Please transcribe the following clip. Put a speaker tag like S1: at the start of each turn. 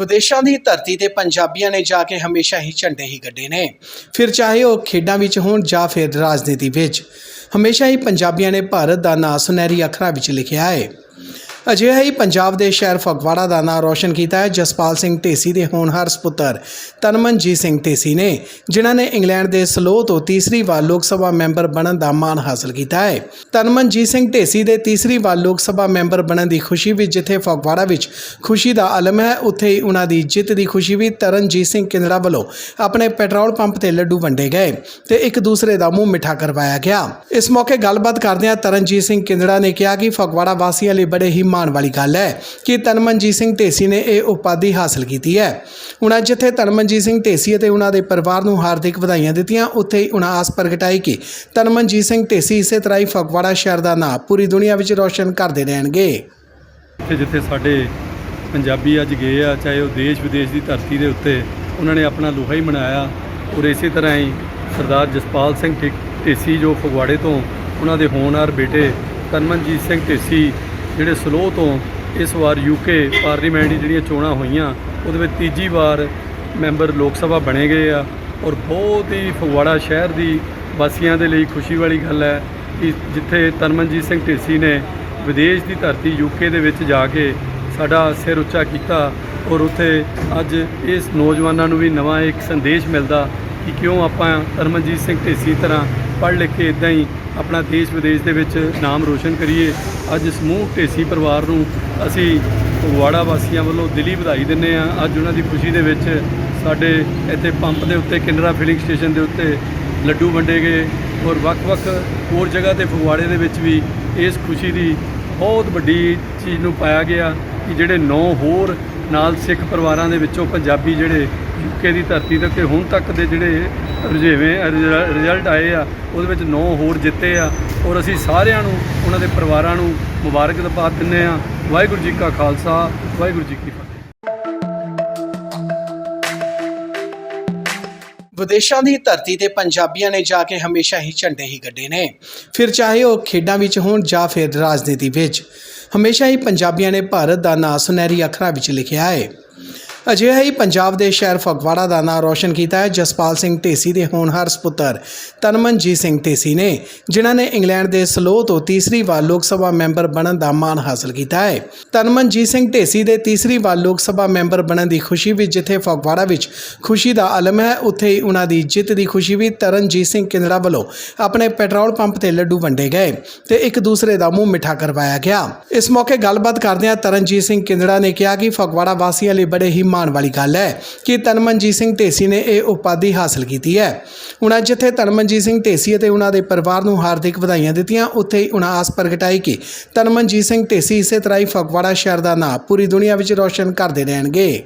S1: ਵਿਦੇਸ਼ਾਂ ਦੀ ਧਰਤੀ ਤੇ ਪੰਜਾਬੀਆਂ ਨੇ ਜਾ ਕੇ ਹਮੇਸ਼ਾ ਹੀ ਝੰਡੇ ਹੀ ਗੱਡੇ ਨੇ। ਫਿਰ ਚਾਹੇ ਉਹ ਖੇਡਾਂ ਵਿੱਚ ਹੋਣ ਜਾਂ ਫਿਰ ਰਾਜਨੀਤੀ ਵਿੱਚ, ਹਮੇਸ਼ਾ ਹੀ ਪੰਜਾਬੀਆਂ ਨੇ ਭਾਰਤ ਦਾ ਨਾਂ ਸੁਨਹਿਰੀ ਅੱਖਰਾਂ ਵਿੱਚ ਲਿਖਿਆ ਹੈ। ਅਜਿਹਾ ਹੀ ਪੰਜਾਬ ਦੇ ਸ਼ਹਿਰ ਫਗਵਾੜਾ ਦਾ ਨਾਂ ਰੌਸ਼ਨ ਕੀਤਾ ਹੈ, ਜਸਪਾਲ ਸਿੰਘ ਢੇਸੀ ਦੇ ਹੋਣਹਾਰ ਸੁਪੁੱਤਰ ਤਨਮਨਜੀਤ ਸਿੰਘ ਢੇਸੀ ਨੇ, ਜਿਨ੍ਹਾਂ ਨੇ ਇੰਗਲੈਂਡ ਦੇ ਸਲੋ ਤੋਂ ਤੀਸਰੀ ਵਾਰ ਲੋਕ ਸਭਾ ਮੈਂਬਰ ਬਣਨ ਦਾ ਮਾਣ ਹਾਸਲ ਕੀਤਾ ਹੈ। ਤਨਮਨਜੀਤ ਸਿੰਘ ਢੇਸੀ ਦੇ ਤੀਸਰੀ ਵਾਰ ਲੋਕ ਸਭਾ ਮੈਂਬਰ ਬਣਨ ਦੀ ਖੁਸ਼ੀ ਵਿੱਚ ਜਿੱਥੇ ਫਗਵਾੜਾ ਵਿੱਚ ਖੁਸ਼ੀ ਦਾ ਆਲਮ ਹੈ, ਉੱਥੇ ਹੀ ਉਹਨਾਂ ਦੀ ਜਿੱਤ ਦੀ ਖੁਸ਼ੀ ਵੀ ਤਰਨਜੀਤ ਸਿੰਘ ਕਿੰਦਰਾ ਵੱਲੋਂ ਆਪਣੇ ਪੈਟਰੋਲ ਪੰਪ ਤੇ ਲੱਡੂ ਵੰਡੇ ਗਏ ਤੇ ਇੱਕ ਦੂਸਰੇ ਦਾ ਮੂੰਹ ਮਿੱਠਾ ਕਰਵਾਇਆ ਗਿਆ। ਇਸ ਮੌਕੇ ਗੱਲਬਾਤ ਕਰਦਿਆਂ ਤਰਨਜੀਤ ਸਿੰਘ ਕਿੰਦੜਾ ਨੇ ਕਿਹਾ ਕਿ ਫਗਵਾੜਾ ਵਾਸੀਆਂ ਲਈ ਬੜੇ ਹੀ ਮਾਣ ਵਾਲੀ ਗੱਲ ਹੈ ਕਿ ਤਨਮਨਜੀਤ ਸਿੰਘ ਢੇਸੀ ਨੇ ਇਹ ਉਪਾਧੀ ਹਾਸਲ ਕੀਤੀ ਹੈ। ਉਹਨਾਂ ਜਿੱਥੇ ਤਨਮਨਜੀਤ ਸਿੰਘ ਢੇਸੀ ਅਤੇ ਉਹਨਾਂ ਦੇ ਪਰਿਵਾਰ ਨੂੰ ਹਾਰਦਿਕ ਵਧਾਈਆਂ ਦਿੱਤੀਆਂ, ਉੱਥੇ ਹੀ ਉਹਨਾਂ ਆਸ ਪ੍ਰਗਟਾਈ ਕਿ ਤਨਮਨਜੀਤ ਸਿੰਘ ਢੇਸੀ ਇਸੇ ਤਰ੍ਹਾਂ ਹੀ ਫਗਵਾੜਾ ਸ਼ਹਿਰ ਦਾ ਨਾਂ ਪੂਰੀ ਦੁਨੀਆ ਵਿੱਚ ਰੌਸ਼ਨ ਕਰਦੇ ਰਹਿਣਗੇ।
S2: ਜਿੱਥੇ ਜਿੱਥੇ ਸਾਡੇ ਪੰਜਾਬੀ ਅੱਜ ਗਏ ਆ, ਚਾਹੇ ਉਹ ਦੇਸ਼ ਵਿਦੇਸ਼ ਦੀ ਧਰਤੀ ਦੇ ਉੱਤੇ ਉਹਨਾਂ ਨੇ ਆਪਣਾ ਲੋਹਾ ਹੀ ਮਨਾਇਆ ਔਰ ਇਸੇ ਤਰ੍ਹਾਂ ਹੀ ਸਰਦਾਰ ਜਸਪਾਲ ਸਿੰਘ ਢੇ- ਢੇਸੀ ਜੋ ਫਗਵਾੜੇ ਤੋਂ ਉਹਨਾਂ ਦੇ ਹੋਣਹਾਰ ਬੇਟੇ ਤਨਮਨਜੀਤ ਸਿੰਘ ਢੇਸੀ ਜਿਹੜੇ ਸਲੋਹ ਤੋਂ ਇਸ ਵਾਰ ਯੂਕੇ ਪਾਰਲੀਮੈਂਟ ਦੀ ਜਿਹੜੀਆਂ ਚੋਣਾਂ ਹੋਈਆਂ, ਉਹਦੇ ਵਿੱਚ ਤੀਜੀ ਵਾਰ ਮੈਂਬਰ ਲੋਕ ਸਭਾ ਬਣੇ ਗਏ ਆ ਔਰ ਬਹੁਤ ਹੀ ਫਗਵਾੜਾ ਸ਼ਹਿਰ ਦੀ ਵਾਸੀਆਂ ਦੇ ਲਈ ਖੁਸ਼ੀ ਵਾਲੀ ਗੱਲ ਹੈ ਕਿ ਜਿੱਥੇ ਤਨਮਨਜੀਤ ਸਿੰਘ ਢੇਸੀ ਨੇ ਵਿਦੇਸ਼ ਦੀ ਧਰਤੀ ਯੂਕੇ ਦੇ ਵਿੱਚ ਜਾ ਕੇ ਸਾਡਾ ਸਿਰ ਉੱਚਾ ਕੀਤਾ ਔਰ ਉੱਥੇ ਅੱਜ ਇਸ ਨੌਜਵਾਨਾਂ ਨੂੰ ਵੀ ਨਵਾਂ ਇੱਕ ਸੰਦੇਸ਼ ਮਿਲਦਾ ਕਿ ਕਿਉਂ ਆਪਾਂ ਤਰਮਨਜੀਤ ਸਿੰਘ ਢੇਸੀ ਤਰ੍ਹਾਂ ਪੜ੍ਹ ਲਿਖ ਕੇ ਇਦਾਂ ਹੀ ਆਪਣਾ ਦੇਸ਼ ਵਿਦੇਸ਼ ਦੇ ਵਿੱਚ ਨਾਮ ਰੋਸ਼ਨ ਕਰੀਏ। ਅੱਜ ਸਮੂਹ ਢੇਸੀ ਪਰਿਵਾਰ ਨੂੰ ਅਸੀਂ ਫਗਵਾੜਾ ਵਾਸੀਆਂ ਵੱਲੋਂ ਦਿਲੀ ਵਧਾਈ ਦਿੰਦੇ ਆ ਅੱਜ ਉਹਨਾਂ ਦੀ ਖੁਸ਼ੀ ਦੇ ਵਿੱਚ ਸਾਡੇ ਇੱਥੇ ਪੰਪ ਦੇ ਉੱਤੇ, ਕਿੰਨਰਾ ਫਿਲਿੰਗ ਸਟੇਸ਼ਨ ਦੇ ਉੱਤੇ ਲੱਡੂ ਵੰਡੇ ਗਏ ਔਰ ਵੱਖ-ਵੱਖ ਹੋਰ ਜਗ੍ਹਾ ਤੇ ਫਗਵਾੜੇ ਦੇ ਵਿੱਚ ਵੀ ਇਸ ਖੁਸ਼ੀ ਦੀ ਬਹੁਤ ਵੱਡੀ ਚੀਜ਼ ਨੂੰ ਪਾਇਆ ਗਿਆ ਕਿ ਜਿਹੜੇ ਨੌ ਹੋਰ ਨਾਲ ਸਿੱਖ ਪਰਿਵਾਰਾਂ ਦੇ ਵਿੱਚੋਂ ਪੰਜਾਬੀ ਜਿਹੜੇ ਯੂਕੇ ਦੀ ਧਰਤੀ ਤੇ ਤੇ ਹੁਣ ਤੱਕ ਦੇ ਜਿਹੜੇ ਰੁਝੇਵੇਂ ਰਿਜ਼ਲਟ ਆਏ ਆ, ਉਹਦੇ ਵਿੱਚ ਨੌ ਹੋਰ ਜਿੱਤੇ ਆ, ਔਰ ਅਸੀਂ ਸਾਰਿਆਂ ਨੂੰ, ਉਹਨਾਂ ਦੇ ਪਰਿਵਾਰਾਂ ਨੂੰ ਮੁਬਾਰਕਬਾਦ ਦਿੰਦੇ ਆ ਵਾਹਿਗੁਰੂ ਜੀ ਕਾ ਖਾਲਸਾ, ਵਾਹਿਗੁਰੂ ਜੀ ਕੀ ਫਤਿਹ।
S1: ਵਿਦੇਸ਼ਾਂ ਦੀ ਧਰਤੀ ਤੇ ਪੰਜਾਬੀਆਂ ਨੇ ਜਾ ਕੇ ਹਮੇਸ਼ਾ ਹੀ ਝੰਡੇ ਹੀ ਗੱਡੇ ਨੇ। ਫਿਰ ਚਾਹੇ ਉਹ ਖੇਡਾਂ ਵਿੱਚ ਹੋਣ ਜਾਂ ਫਿਰ ਰਾਜਨੀਤੀ ਵਿੱਚ, ਹਮੇਸ਼ਾ ਹੀ ਪੰਜਾਬੀਆਂ ਨੇ ਭਾਰਤ ਦਾ ਨਾਂ ਸੁਨਹਿਰੀ ਅੱਖਰਾਂ ਵਿੱਚ ਲਿਖਿਆ ਹੈ। ਅਜਿਹਾ ਹੀ ਪੰਜਾਬ ਦੇ ਸ਼ਹਿਰ ਫਗਵਾੜਾ ਦਾ ਨਾਂ ਰੌਸ਼ਨ ਕੀਤਾ ਹੈ, ਜਸਪਾਲ ਸਿੰਘ ਢੇਸੀ ਦੇ ਹੋਣਹਾਰ ਸੁਪੁੱਤਰ ਤਨਮਨਜੀਤ ਸਿੰਘ ਢੇਸੀ ਨੇ, ਜਿਨ੍ਹਾਂ ਨੇ ਇੰਗਲੈਂਡ ਦੇ ਸਲੋ ਤੋਂ ਤੀਸਰੀ ਵਾਰ ਲੋਕ ਸਭਾ ਮੈਂਬਰ ਬਣਨ ਦਾ ਮਾਣ ਹਾਸਲ ਕੀਤਾ ਹੈ। ਤਨਮਨਜੀਤ ਸਿੰਘ ਢੇਸੀ ਦੇ ਤੀਸਰੀ ਵਾਰ ਲੋਕ ਸਭਾ ਮੈਂਬਰ ਬਣਨ ਦੀ ਖੁਸ਼ੀ ਵਿੱਚ ਜਿੱਥੇ ਫਗਵਾੜਾ ਵਿੱਚ ਖੁਸ਼ੀ ਦਾ ਆਲਮ ਹੈ, ਉੱਥੇ ਹੀ ਉਹਨਾਂ ਦੀ ਜਿੱਤ ਦੀ ਖੁਸ਼ੀ ਵੀ ਤਰਨਜੀਤ ਸਿੰਘ ਕਿੰਦਰਾ ਵੱਲੋਂ ਆਪਣੇ ਪੈਟਰੋਲ ਪੰਪ ਤੇ ਲੱਡੂ ਵੰਡੇ ਗਏ ਤੇ ਇੱਕ ਦੂਸਰੇ ਦਾ ਮੂੰਹ ਮਿੱਠਾ ਕਰਵਾਇਆ ਗਿਆ। ਇਸ ਮੌਕੇ ਗੱਲਬਾਤ ਕਰਦਿਆਂ ਤਰਨਜੀਤ ਸਿੰਘ ਕਿੰਦੜਾ ਨੇ ਕਿਹਾ ਕਿ ਫਗਵਾੜਾ ਵਾਸੀਆਂ ਲਈ ਬੜੇ ਹੀ ਮਾਣ ਵਾਲੀ ਗੱਲ ਹੈ ਕਿ ਤਨਮਨਜੀਤ ਸਿੰਘ ਢੇਸੀ ਨੇ ਇਹ ਉਪਾਧੀ ਹਾਸਲ ਕੀਤੀ ਹੈ। ਉਹਨਾਂ ਜਿੱਥੇ ਤਨਮਨਜੀਤ ਸਿੰਘ ਢੇਸੀ ਅਤੇ ਉਹਨਾਂ ਦੇ ਪਰਿਵਾਰ ਨੂੰ ਹਾਰਦਿਕ ਵਧਾਈਆਂ ਦਿੱਤੀਆਂ, ਉੱਥੇ ਹੀ ਉਹਨਾਂ ਆਸ ਪ੍ਰਗਟਾਈ ਕਿ ਤਨਮਨਜੀਤ ਸਿੰਘ ਢੇਸੀ ਇਸੇ ਤਰ੍ਹਾਂ ਹੀ ਫਗਵਾੜਾ ਸ਼ਹਿਰ ਦਾ ਨਾਂ ਪੂਰੀ ਦੁਨੀਆ ਵਿੱਚ ਰੌਸ਼ਨ ਕਰਦੇ ਰਹਿਣਗੇ।